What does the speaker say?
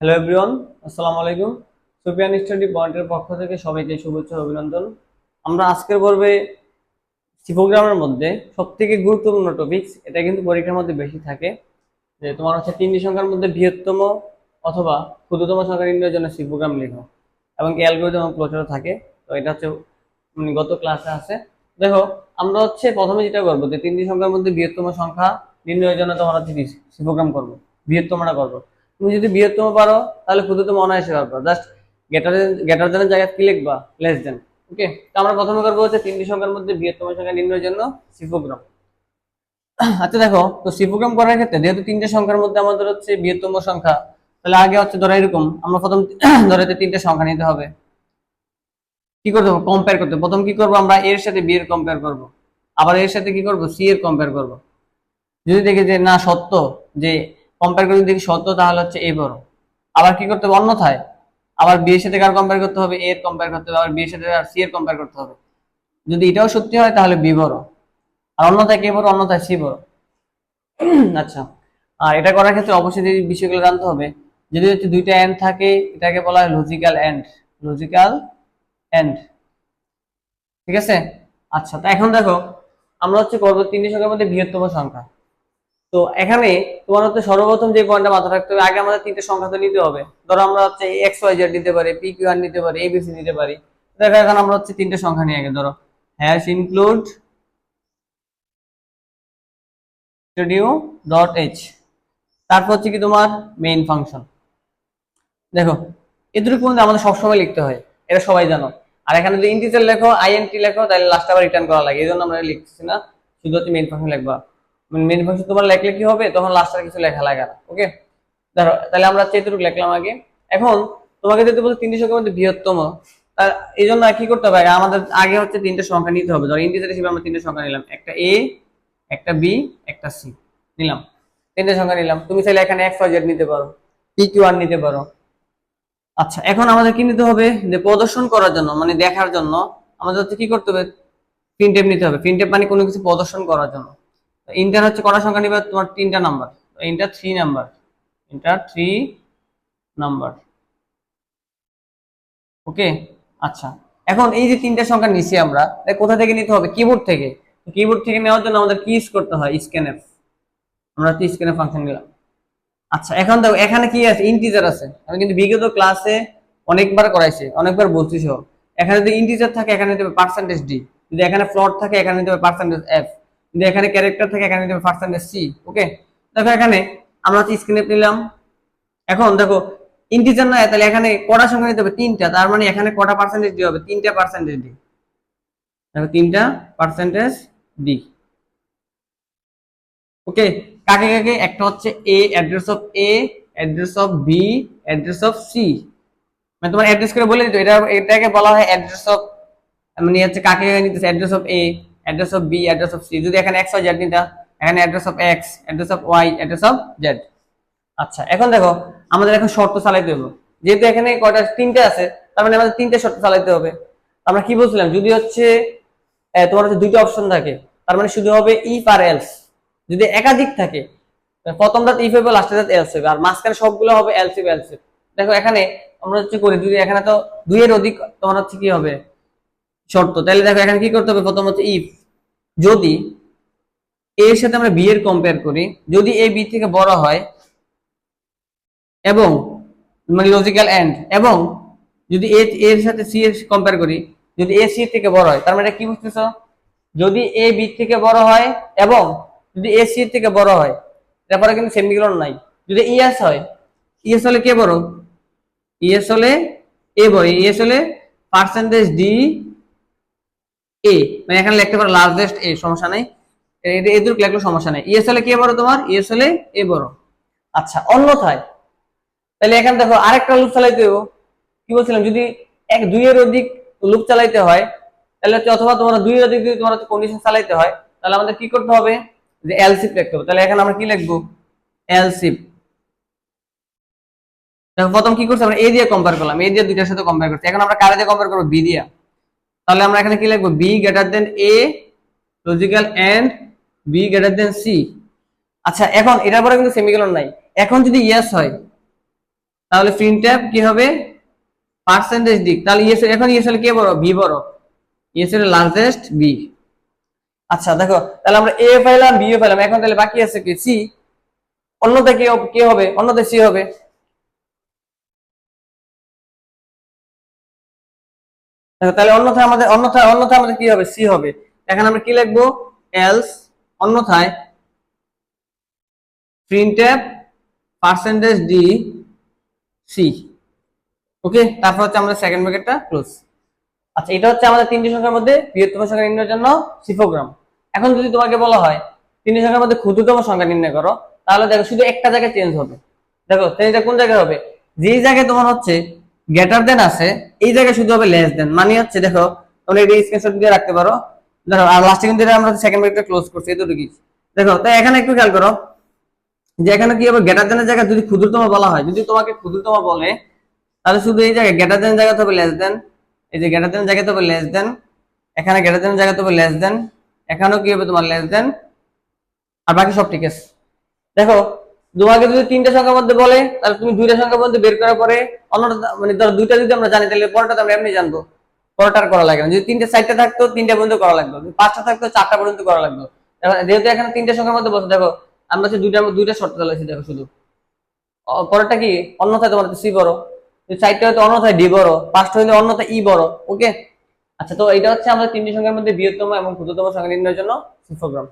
Hello everyone আসসালামু আলাইকুম। Sufiyan study পয়েন্টের পক্ষ থেকে সবাইকে শুভেচ্ছা অভিনন্দন। আমরা আজকের পর্বে সি প্রোগ্রামের মধ্যে সবথেকে গুরুত্বপূর্ণ টপিকস এটা কিন্তু পরীক্ষার মধ্যে বেশি থাকে, যে তোমার হচ্ছে তিনটি সংখ্যার মধ্যে বৃহত্তম অথবা ক্ষুদ্রতম সংখ্যা নির্ণয়ের জন্য সি প্রোগ্রাম লেখো এবং অ্যালগোরিদম ক্লোজার থাকে। তো এটা হচ্ছে গত ক্লাসে আছে। দেখো, আমরা হচ্ছে প্রথমে যেটা করব যে তিনটি সংখ্যার মধ্যে বৃহত্তম সংখ্যা নির্ণয়ের জন্য তোমার হচ্ছে সি প্রোগ্রাম করব, বৃহত্তমটা করব। তুমি যদি বৃহত্তম পারো, তাহলে ক্ষুদ্রতম অনায়াসে পারবা। জাস্ট গেটার গেটার দেনের জায়গায় কি লিখবা? লেস দেন ওকে তো আমরা প্রথমে করব হচ্ছে তিনটি সংখ্যার মধ্যে বৃহত্তম সংখ্যা নির্ণয়ের জন্য সিফোগ্রাম আচ্ছা দেখো, তো সিফোগ্রাম করার ক্ষেত্রে যেহেতু তিনটে সংখ্যার মধ্যে আমাদের হচ্ছে বৃহত্তম সংখ্যা, তাহলে আগে হচ্ছে ধরো এরকম, আমরা প্রথম ধরো এতে তিনটে সংখ্যা নিতে হবে। কি করতে হবে। কম্পেয়ার করতে প্রথম কি করব? আমরা এর সাথে বি এর কম্পেয়ার করব। আবার এর সাথে কি করব? সি এর কম্পেয়ার করব। যদি দেখি যে না সত্য যে কম্পেয়ার করে দেখি সত্য, তাহলে হচ্ছে এ বড়। আবার কি করতে হবে? অন্যথায়। আবার বি এর সাথে কার কম্পেয়ার করতে হবে? এর কম্পেয়ার করতে হবে। আবার বি এর সাথে আর সি এর কম্পেয়ার করতে হবে। যদি এটাও সত্যি হয়, তাহলে বি বড়। আর অন্যথায় কে বড়, অন্যথায় সি বড়। আচ্ছা। আর এটা করার ক্ষেত্রে অবশ্যই যে বিষয়গুলো জানতে হবে, যদি হচ্ছে দুইটা এন্ড থাকে, এটাকে বলা হয় লজিক্যাল এন্ড লজিক্যাল এন্ড ঠিক আছে? আচ্ছা তো এখন দেখো, আমরা হচ্ছে করব তিনটি সংখ্যার মধ্যে বৃহত্তম সংখ্যা। তো এখানে তোমার হচ্ছে সর্বপ্রথম যে পয়েন্টটা মাথায় রাখতে হবে, আগে আমাদের তিনটে সংখ্যা তো নিতে হবে। ধরো আমরা হচ্ছে এক্স ওয়াই জেড নিতে পারি পি কিউ আর নিতে পারি এবিসি নিতে পারি। দেখো এখন আমরা হচ্ছে তিনটে সংখ্যা নিয়ে আগে, ধরো। Hash include studio dot h তারপর হচ্ছে কি তোমার মেইন ফাংশন দেখো এদুরু পর্যন্ত আমাদের সবসময় লিখতে হয়, এটা সবাই জানো। আর এখানে যদি ইন্টিজার লেখো আইএনটি লেখো, তাহলে লাস্ট আবার রিটার্ন করা লাগে, এই জন্য আমরা লিখতেছি না, শুধু হচ্ছে মেইন ফাংশন লিখবা। মেইন ফাংশন তোমার লেখলে কি হবে? তখন লাস্ট আর কিছু লেখা লাগে না ওকে ধরো, তাহলে আমরা চেতুর্ক লিখলাম আগে। এখন তোমাকে যদি বলতে তিনটি সংখ্যার মধ্যে বৃহত্তম তার এই জন্য কি করতে হবে? আমাদের, আগে হচ্ছে তিনটে সংখ্যা নিতে হবে। ধরো ইন্টিজার হিসেবে আমরা তিনটে সংখ্যা নিলাম। একটা এ একটা বি একটা সি নিলাম। তিনটে সংখ্যা নিলাম। তুমি চাইলে এখানে এক্স ওয়াই জেড নিতে পারো। পি কিউ আর নিতে পারো। আচ্ছা এখন আমাদের কি নিতে হবে? যে প্রদর্শন করার জন্য মানে দেখার জন্য, আমাদের হচ্ছে কি করতে হবে? প্রিন্টেপ নিতে হবে। প্রিন্টেপ মানে কোনো কিছু প্রদর্শন করার জন্য। ইন্টার হচ্ছে কটা সংখ্যা নিবে? তোমার তিনটা number enter three number enter three number okay আচ্ছা। এখন এই যে তিনটা সংখ্যা নিছি আমরা কোথা থেকে নিতে হবে? কিবোর্ড থেকে। কিবোর্ড থেকে নেওয়ার জন্য আমাদের কি ইউজ করতে হয়? স্ক্যানএফ আমরা হচ্ছে স্ক্যানএফ ফাংশন নিলাম। আচ্ছা এখন দেখো, এখানে কি আছে? ইন্টিজার আছে। আমি কিন্তু বিগত ক্লাসে অনেকবার করাইছি, অনেকবার বলছি এখানে যদি ইন্টিজার থাকে, এখানে দিতে হবে পার্সেন্টেজ ডি যদি এখানে ফ্লট থাকে, এখানে দিতে হবে পার্সেন্টেজ এফ যদি এখানে ক্যারেক্টার থাকে এখানে পার্সেন্টেজ সি ওকে দেখো এখানে আমরা হচ্ছে স্ক্রিনে নিলাম। এখন দেখো ইন্টিজার না, তাহলে এখানে কটা সংখ্যা নিতে হবে? তিনটা, তার মানে এখানে কটা পার্সেন্টেজ ডি হবে? তিনটা পার্সেন্টেজ ডি দেখো, তিনটা পার্সেন্টেজ ডি ওকে কাকে কাকে? একটা হচ্ছে a address of a address of b address of c মানে তোমার অ্যাড্রেস করে বলে দিত এটা, এটাকে বলা হয় অ্যাড্রেস অফ মানে হচ্ছে কাকে কাকে নিতেছে? Address of a address of b address of c যদি এখানে এক্স ওয়াই জেড নিতা এখানে address of x address of y address of z আচ্ছা এখন দেখো, আমাদের এখন শর্ত চালাইতে হবে যেহেতু এখানে কয়টা, তিনটে আছে, তার মানে আমাদের তিনটে শর্ত চালাইতে হবে। আমরা কি বলছিলাম? যদি হচ্ছে তোমার হচ্ছে দুইটা অপশন থাকে, তার মানে শুধু হবে ইফ আর এলস যদি একাধিক থাকে প্রথমটা ইফ হবে লাস্টে এলস হবে, আর মাঝখানে সবগুলো হবে এলস হবে এলস দেখো, এখানে আমরা হচ্ছে করি, যদি এখানে তো দুইয়ের অধিক, তোমার হচ্ছে কি হবে? শর্ত। তাহলে দেখো, এখানে কি করতে হবে? প্রথম হচ্ছে ইফ যদি এ এর সাথে আমরা বি এর কম্পেয়ার করি, যদি এ বি থেকে বড় হয় এবং মানে লজিক্যাল এন্ড এবং যদি এ এর সাথে সি এর কম্পেয়ার করি, যদি এ সি এর থেকে বড় হয়, তার মানে কি বুঝতেছো? যদি এ বি থেকে বড় হয় এবং যদি এ সি থেকে বড় হয়, তারপরে কিন্তু সেমিকোলন নাই। যদি ইএস হয় ইএস হলে কে বড়? ইএস হলে এ বড়। ইএস হলে পার্সেন্টেজ ডি এ মানে এখানে লিখতে পারো লার্জেস্ট এ সমস্যা নাই। এদুর লিখলে সমস্যা নাই। ইএস হলে কে বড় তোমার? ইএস হলে এ বড়। আচ্ছা অন্যথায়, তাহলে এখানে দেখো আরেকটা লুপ চালাইতে হবে কি বলছিলাম? যদি এক দুইয়ের অধিক লুপ চালাইতে হয়, তাহলে হচ্ছে অথবা তোমার দুইয়ের অধিক যদি তোমার কন্ডিশন চালাইতে হয়, তাহলে আমাদের কি করতে হবে? যে এলসিপ লিখতে হবে। তাহলে এখানে আমরা কি লিখব? এলসিপ দেখো, প্রথম কি করছি আমরা? এ দিয়ে কম্পেয়ার করলাম। এ দিয়ে দুইটার সাথে কম্পেয়ার করছি। এখন আমরা কারে দিয়ে কম্পেয়ার করব? বি দিয়ে। তাহলে আমরা এখানে কি লিখব? B greater than a logical and b greater than c আচ্ছা এখন এটার পরে কিন্তু সেমিকোলন নাই। এখন যদি ইয়েস হয়, তাহলে প্রিন্টএফ কি হবে? পার্সেন্টেজ দিক। তাহলে ইএস এখন ইএসএল কে বড়? বি বড়। ইএসএল লার্জেস্ট বি আচ্ছা দেখো, তাহলে আমরা এ পাইলাম বি পাইলাম। এখন তাহলে বাকি আছে কি? সি অন্যটা কি হব- কি হবে? অন্যটা সি হবে। তাহলে অন্যথায় আমাদের, অন্যথায় অন্যথায় আমাদের কি হবে? সি হবে। এখন আমরা কি লিখব? এলস অন্যথায় printf percentage d c okay তারপর হচ্ছে আমাদের সেকেন্ড ব্র্যাকেটটা ক্লোজ আচ্ছা এটা হচ্ছে আমাদের তিনটি সংখ্যার মধ্যে বৃহত্তম সংখ্যা নির্ণয়ের জন্য সিফোগ্রাম এখন যদি তোমাকে বলা হয়, তিনটি সংখ্যার মধ্যে ক্ষুদ্রতম সংখ্যা নির্ণয় করো, তাহলে দেখো শুধু একটা জায়গায় চেঞ্জ হবে। দেখো চেঞ্জটা কোন জায়গায় হবে? যেই জায়গায় তোমার হচ্ছে গ্রেটার দেন আছে, এই জায়গায় শুধু হবে লেস দেন মানে হচ্ছে দেখো, তোমরা এই স্ক্রিনশট দিয়ে রাখতে পারো। ধরো, আর লাস্টে কিন্তু এটা আমরা সেকেন্ড ব্র্যাকেটটা ক্লোজ করছি, এতটুকুই। দেখো তাই এখানে একটু খেয়াল করো, যে এখানে কি হবে? গ্রেটার দেনের জায়গায় যদি ক্ষুদ্রতম বলা হয়, যদি তোমাকে ক্ষুদ্রতম বলে, তাহলে শুধু এই জায়গায় গ্রেটার দেন জায়গাতে হবে লেস দেন এই যে গ্রেটার দেন জায়গাতে হবে লেস দেন এখানে গ্রেটার দেন জায়গাতে হবে লেস দেন এখানেও কি হবে তোমার লেস দেন আর বাকি সব ঠিক আছে। দেখো তোমাকে যদি তিনটা সংখ্যার মধ্যে বলে, তাহলে তুমি দুইটা সংখ্যার মধ্যে বের করার পরে অন্যটা মানে ধরো দুইটা যদি আমরা জানি, তাহলে পরেরটা তো আমরা এমনি জানব। পরেরটা করা লাগে না। যদি তিনটে সাইডটা থাকতো, তিনটা পর্যন্ত করা লাগতো পাঁচটা থাকতো, চারটা পর্যন্ত করা লাগতো যেহেতু এখানে তিনটা সংখ্যার মধ্যে বসে, দেখো, আমরা হচ্ছে দুইটা দুইটা শর্ত চালাইছি, দেখো শুধু। পরেরটা কি? অন্যথায় তোমার সি বড়। সাইডটা হয়তো অন্যথায় ডি বড়। পাঁচটা হইলে অন্যথায় ই বড়, ওকে? আচ্ছা তো এটা হচ্ছে আমাদের তিনটি সংখ্যার মধ্যে বৃহত্তম এবং ক্ষুদ্রতম সংখ্যা নির্ণয়ের জন্য সিফোগ্রাম